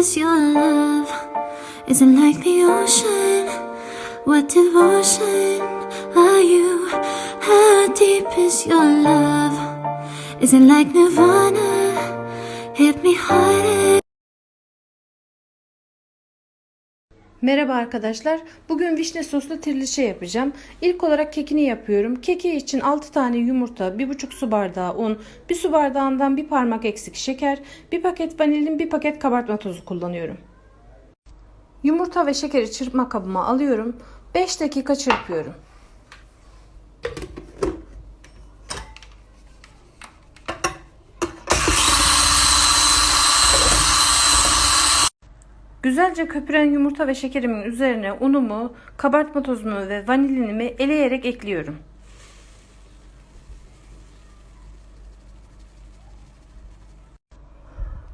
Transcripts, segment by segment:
is your love? Is it like the ocean? What devotion are you? How deep is your love? Is it like nirvana? Merhaba arkadaşlar. Bugün vişne soslu tirlişe yapacağım. İlk olarak kekini yapıyorum. Keki için 6 tane yumurta, 1,5 su bardağı un, 1 su bardağından bir parmak eksik şeker, 1 paket vanilin, 1 paket kabartma tozu kullanıyorum. Yumurta ve şekeri çırpma kabıma alıyorum. 5 dakika çırpıyorum. Güzelce köpüren yumurta ve şekerimin üzerine unumu, kabartma tozumu ve vanilinimi eleyerek ekliyorum.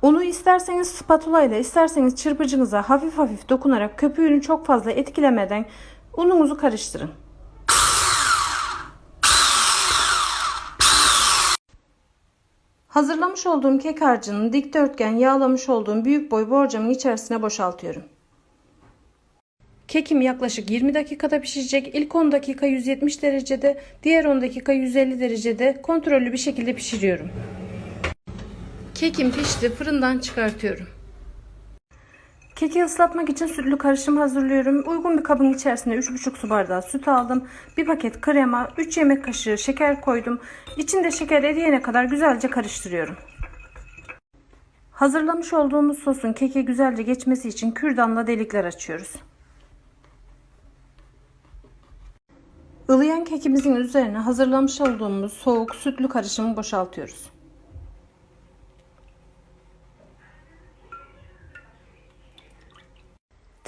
Unu isterseniz spatula ile isterseniz çırpıcınıza hafif hafif dokunarak köpüğünü çok fazla etkilemeden ununuzu karıştırın. Hazırlamış olduğum kek harcını dikdörtgen yağlamış olduğum büyük boy borcamın içerisine boşaltıyorum. Kekim yaklaşık 20 dakikada pişecek. İlk 10 dakika 170 derecede, diğer 10 dakika 150 derecede kontrollü bir şekilde pişiriyorum. Kekim pişti, fırından çıkartıyorum. Keki ıslatmak için sütlü karışım hazırlıyorum. Uygun bir kabın içerisine 3,5 su bardağı süt aldım. Bir paket krema, 3 yemek kaşığı şeker koydum. İçinde şeker eriyene kadar güzelce karıştırıyorum. Hazırlamış olduğumuz sosun keke güzelce geçmesi için kürdanla delikler açıyoruz. Ilıyan kekimizin üzerine hazırlamış olduğumuz soğuk sütlü karışımı boşaltıyoruz.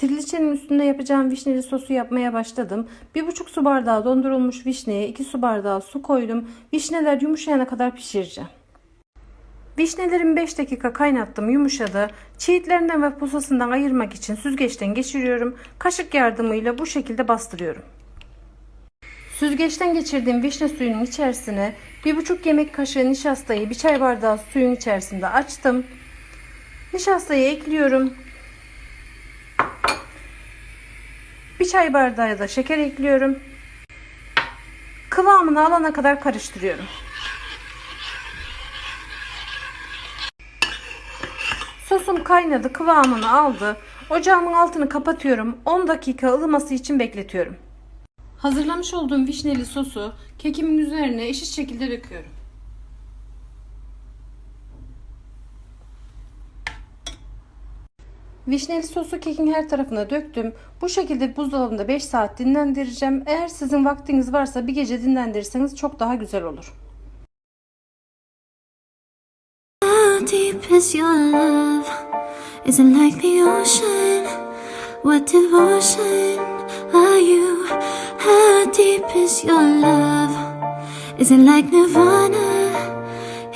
Triliçenin üstünde yapacağım vişneli sosu yapmaya başladım. 1,5 su bardağı dondurulmuş vişneye 2 su bardağı su koydum. Vişneler yumuşayana kadar pişireceğim. Vişnelerimi 5 dakika kaynattım yumuşadı. Çiğitlerinden ve posasından ayırmak için süzgeçten geçiriyorum. Kaşık yardımıyla bu şekilde bastırıyorum. Süzgeçten geçirdiğim vişne suyunun içerisine 1,5 yemek kaşığı nişastayı bir çay bardağı suyun içerisinde açtım. Nişastayı ekliyorum. Bir çay bardağı da şeker ekliyorum. Kıvamını alana kadar karıştırıyorum. Sosum kaynadı, kıvamını aldı. Ocağımın altını kapatıyorum. 10 dakika ılıması için bekletiyorum. Hazırlamış olduğum vişneli sosu kekimin üzerine eşit şekilde döküyorum. Vişneli sosu kekin her tarafına döktüm. Bu şekilde buzdolabında 5 saat dinlendireceğim. Eğer sizin vaktiniz varsa bir gece dinlendirirseniz çok daha güzel olur.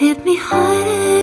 Hit me harder.